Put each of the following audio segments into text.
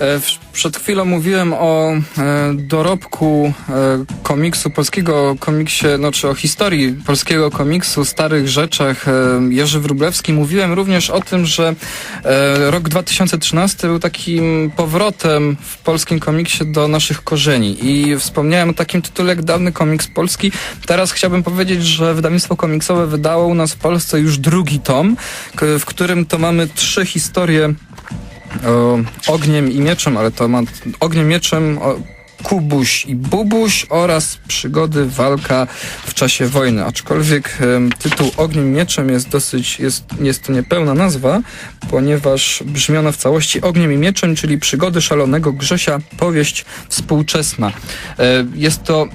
E, Przed chwilą mówiłem o e, dorobku e, komiksu, polskiego komiksie, no czy o historii polskiego komiksu, starych rzeczach. Jerzy Wróblewski. Mówiłem również o tym, że rok 2013 był takim powrotem w polskim komiksie do naszych korzeni. I wspomniałem o takim tytule jak Dawny Komiks Polski. Teraz chciałbym powiedzieć, że wydawnictwo komiksowe wydało u nas w Polsce już drugi tom, w którym to mamy trzy historie ogniem i mieczem, ale to ma ogniem, mieczem, o, Kubuś i Bubuś oraz przygody walka w czasie wojny. Aczkolwiek em, tytuł Ogniem Mieczem jest dosyć, jest, jest to niepełna nazwa, ponieważ brzmiona w całości Ogniem i Mieczem, czyli przygody szalonego Grzesia, powieść współczesna. E, jest to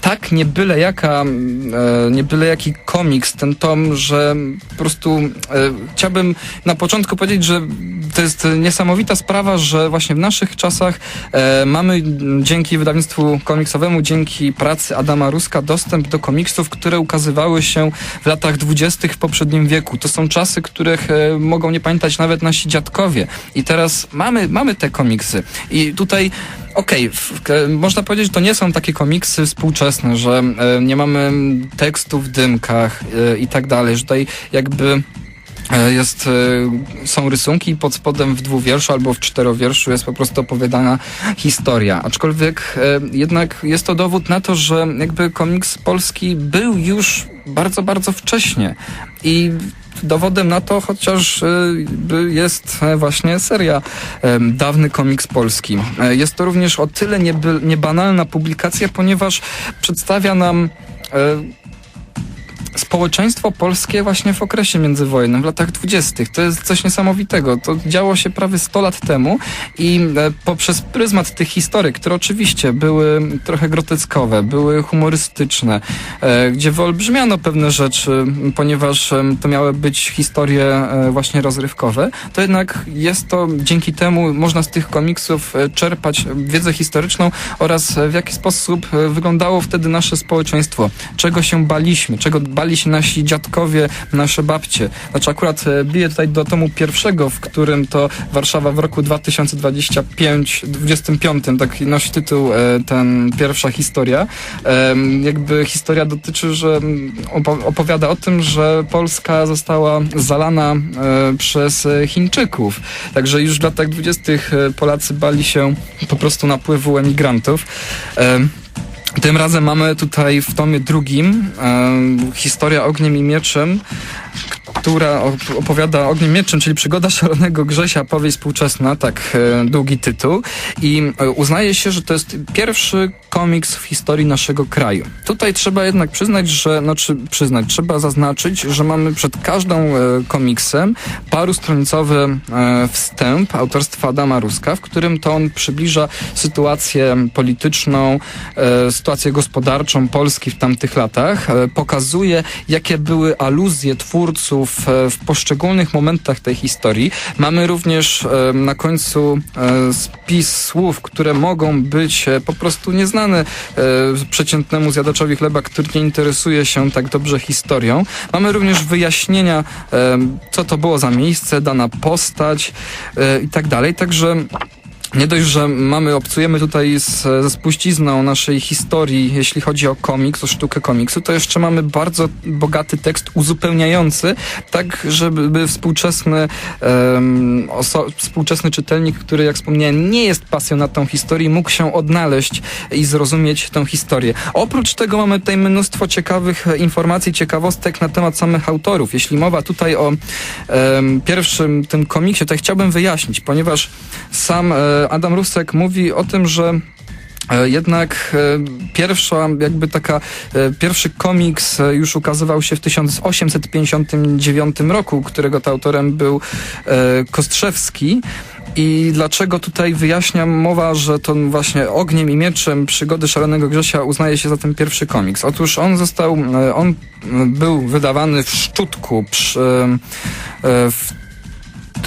tak nie byle jaka, e, nie byle jaki komiks, ten tom, że po prostu e, chciałbym na początku powiedzieć, że to jest niesamowita sprawa, że właśnie w naszych czasach e, mamy dzięki wydawnictwu komiksowemu, dzięki pracy Adama Ruska dostęp do komiksów, które ukazywały się w latach dwudziestych w poprzednim wieku. To są czasy, których e, mogą nie pamiętać nawet nasi dziadkowie. I teraz mamy, mamy te komiksy. I tutaj Okej, w- k- można powiedzieć, że to nie są takie komiksy współczesne, że e, nie mamy tekstu w dymkach e, i tak dalej, że tutaj jakby e, jest, e, są rysunki pod spodem w dwuwierszu albo w czterowierszu jest po prostu opowiadana historia. Aczkolwiek e, jednak jest to dowód na to, że jakby komiks polski był już bardzo, bardzo wcześnie i dowodem na to chociaż e, jest e, właśnie seria e, Dawny Komiks Polski. E, Jest to również o tyle niebanalna publikacja, ponieważ przedstawia nam e, społeczeństwo polskie właśnie w okresie międzywojennym, w latach dwudziestych. To jest coś niesamowitego. To działo się prawie 100 lat temu i e, poprzez pryzmat tych historii, które oczywiście były trochę groteskowe, były humorystyczne, e, gdzie wyolbrzymiano pewne rzeczy, ponieważ em, to miały być historie e, właśnie rozrywkowe, to jednak jest to, dzięki temu można z tych komiksów e, czerpać wiedzę historyczną oraz e, w jaki sposób e, wyglądało wtedy nasze społeczeństwo, czego się baliśmy, czego bali się nasi dziadkowie, nasze babcie. Znaczy akurat e, biję tutaj do tomu pierwszego, w którym to Warszawa w roku 2025, 25, taki nosi tytuł e, ten pierwsza historia. Jakby historia dotyczy, że opo- opowiada o tym, że Polska została zalana e, przez Chińczyków. Także już w latach dwudziestych e, Polacy bali się po prostu napływu emigrantów. Tym razem mamy tutaj w tomie drugim em, historia ogniem i mieczem, która op- opowiada ogniem mieczem, czyli przygoda szalonego Grzesia, powieść współczesna, tak e, długi tytuł. I e, uznaje się, że to jest pierwszy komiks w historii naszego kraju. Tutaj trzeba jednak przyznać, że, znaczy przyznać, trzeba zaznaczyć, że mamy przed każdą e, komiksem parustronicowy wstęp autorstwa Adama Ruska, w którym to on przybliża sytuację polityczną, sytuację gospodarczą Polski w tamtych latach, pokazuje, jakie były aluzje twórców w poszczególnych momentach tej historii. Mamy również e, na końcu e, spis słów, które mogą być e, po prostu nieznane przeciętnemu zjadaczowi chleba, który nie interesuje się tak dobrze historią. Mamy również wyjaśnienia, co to było za miejsce, dana postać i tak dalej. Także nie dość, że mamy, obcujemy tutaj z, ze spuścizną naszej historii, jeśli chodzi o komiks, o sztukę komiksu, to jeszcze mamy bardzo bogaty tekst uzupełniający, tak żeby by współczesny, oso- współczesny czytelnik, który jak wspomniałem nie jest pasjonatą historii, mógł się odnaleźć i zrozumieć tę historię. Oprócz tego mamy tutaj mnóstwo ciekawych informacji, ciekawostek na temat samych autorów. Jeśli mowa tutaj o em, pierwszym tym komiksie, to chciałbym wyjaśnić, ponieważ sam e, Adam Rusek mówi o tym, że e, Jednak e, pierwsza, jakby taka, e, pierwszy komiks już ukazywał się w 1859 roku, którego to autorem był Kostrzewski. I dlaczego tutaj wyjaśniam mowa, że to właśnie ogniem i mieczem przygody szalonego Grzesia uznaje się za ten pierwszy komiks? Otóż on został, on był wydawany w Szczutku przy, w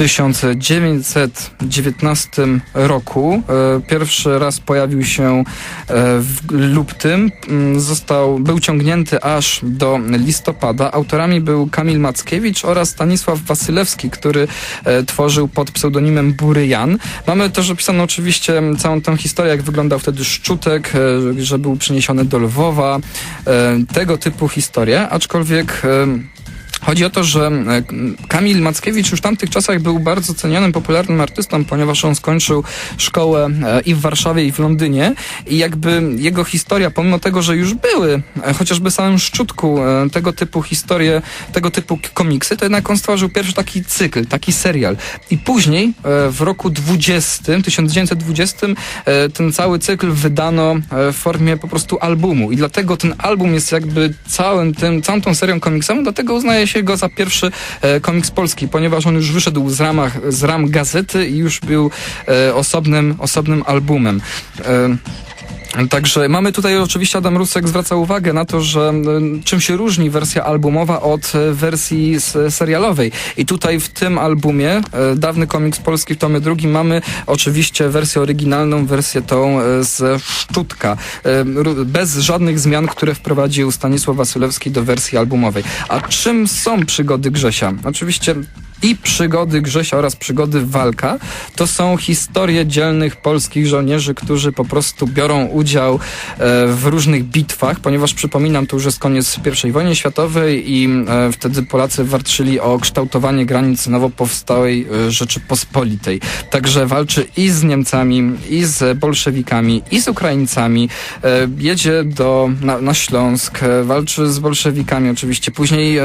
1919 roku. E, Pierwszy raz pojawił się e, w lutym. Mm, Został, był ciągnięty aż do listopada. Autorami był Kamil Mackiewicz oraz Stanisław Wasylewski, który e, tworzył pod pseudonimem Bury Jan. Mamy też opisaną oczywiście całą tą historię, jak wyglądał wtedy Szczutek, że był przeniesiony do Lwowa, tego typu historie, aczkolwiek Chodzi o to, że e, Kamil Mackiewicz już w tamtych czasach był bardzo cenionym, popularnym artystą, ponieważ on skończył szkołę e, i w Warszawie, i w Londynie i jakby jego historia, pomimo tego, że już były e, chociażby samym Szczutku tego typu historie, tego typu komiksy, to jednak on stworzył pierwszy taki cykl, taki serial. I później w roku 20, 1920 e, ten cały cykl wydano w formie po prostu albumu i dlatego ten album jest jakby całym tym, całą tą serią komiksową, dlatego uznaje się go za pierwszy e, komiks polski, ponieważ on już wyszedł z, ramach, z ram gazety i już był e, osobnym, osobnym albumem. E, Także mamy tutaj oczywiście Adam Rusek zwraca uwagę na to, że czym się różni wersja albumowa od y, wersji serialowej. I tutaj w tym albumie, y, dawny komiks polski w tomie drugim, mamy oczywiście wersję oryginalną, wersję tą y, z Szczutka, bez żadnych zmian, które wprowadził Stanisław Wasylewski do wersji albumowej. A czym są przygody Grzesia? Oczywiście i przygody Grzesia oraz przygody Walka to są historie dzielnych polskich żołnierzy, którzy po prostu biorą udział e, w różnych bitwach, ponieważ przypominam, to już jest koniec I wojny światowej i e, wtedy Polacy walczyli o kształtowanie granic nowo powstałej e, Rzeczypospolitej. Także walczy i z Niemcami, i z bolszewikami, i z Ukraińcami. Jedzie do, na, na Śląsk, walczy z bolszewikami oczywiście. Później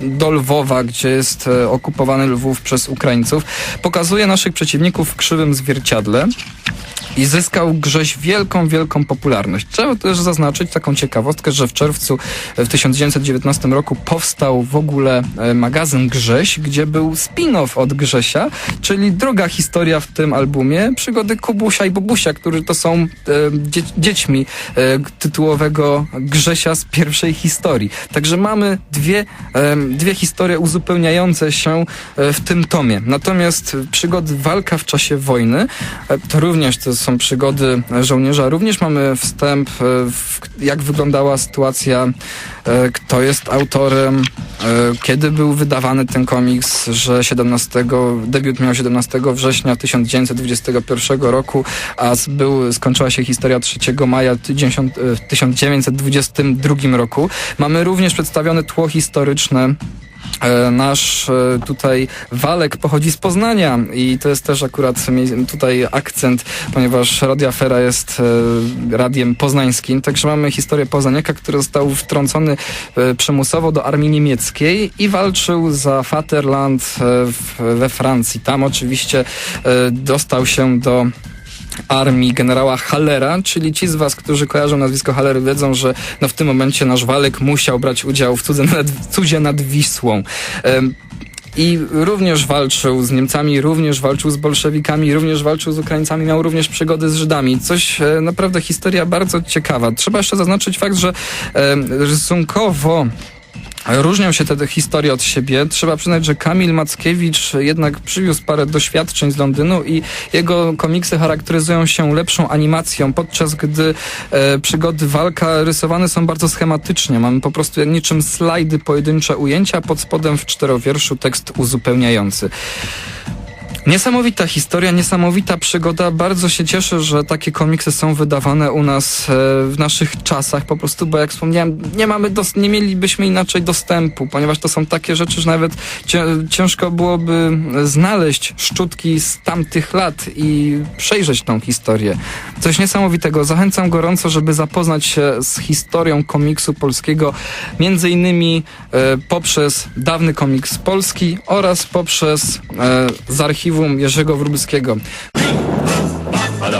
do Lwowa, gdzie jest e, okupowany Lwów przez Ukraińców. Pokazuje naszych przeciwników w krzywym zwierciadle. I zyskał Grześ wielką, wielką popularność. Trzeba też zaznaczyć taką ciekawostkę, że w czerwcu w 1919 roku powstał w ogóle e, magazyn Grześ, gdzie był spin-off od Grzesia, czyli druga historia w tym albumie, przygody Kubusia i Bobusia, którzy to są e, dzie dziećmi e, tytułowego Grzesia z pierwszej historii. Także mamy dwie, dwie historie uzupełniające się w tym tomie. Natomiast przygody Walka w czasie wojny, to również to są przygody żołnierza. Również mamy wstęp, e, w, jak wyglądała sytuacja, e, kto jest autorem, e, kiedy był wydawany ten komiks, że 17, debiut miał 17 września 1921 roku, a był, skończyła się historia 3 maja 1000 e, w 1922 roku. Mamy również przedstawione tło historyczne Nasz e, tutaj Walek pochodzi z Poznania i to jest też akurat tutaj akcent, ponieważ Radio Afera jest e, radiem poznańskim, także mamy historię Poznaniaka, który został wtrącony e, przymusowo do armii niemieckiej i walczył za Vaterland e, we Francji. Tam oczywiście e, dostał się do armii generała Hallera, czyli ci z was, którzy kojarzą nazwisko Haller wiedzą, że no w tym momencie nasz Walek musiał brać udział w cudze nad, cudzie nad Wisłą. Em, i również walczył z Niemcami, również walczył z bolszewikami, również walczył z Ukraińcami, miał również przygody z Żydami. Coś e, naprawdę historia bardzo ciekawa. Trzeba jeszcze zaznaczyć fakt, że e, rysunkowo Różnią się te historie od siebie. Trzeba przyznać, że Kamil Mackiewicz jednak przywiózł parę doświadczeń z Londynu i jego komiksy charakteryzują się lepszą animacją, podczas gdy e, przygody walka rysowane są bardzo schematycznie. Mamy po prostu niczym slajdy, pojedyncze ujęcia, pod spodem w czterowierszu tekst uzupełniający. Niesamowita historia, niesamowita przygoda. Bardzo się cieszę, że takie komiksy są wydawane u nas e, w naszych czasach, po prostu, bo jak wspomniałem, nie mamy, nie mielibyśmy inaczej dostępu, ponieważ to są takie rzeczy, że nawet ciężko byłoby znaleźć szczutki z tamtych lat i przejrzeć tą historię. Coś niesamowitego. Zachęcam gorąco, żeby zapoznać się z historią komiksu polskiego, między innymi e, poprzez dawny komiks polski oraz poprzez e, z archiwum Jerzego.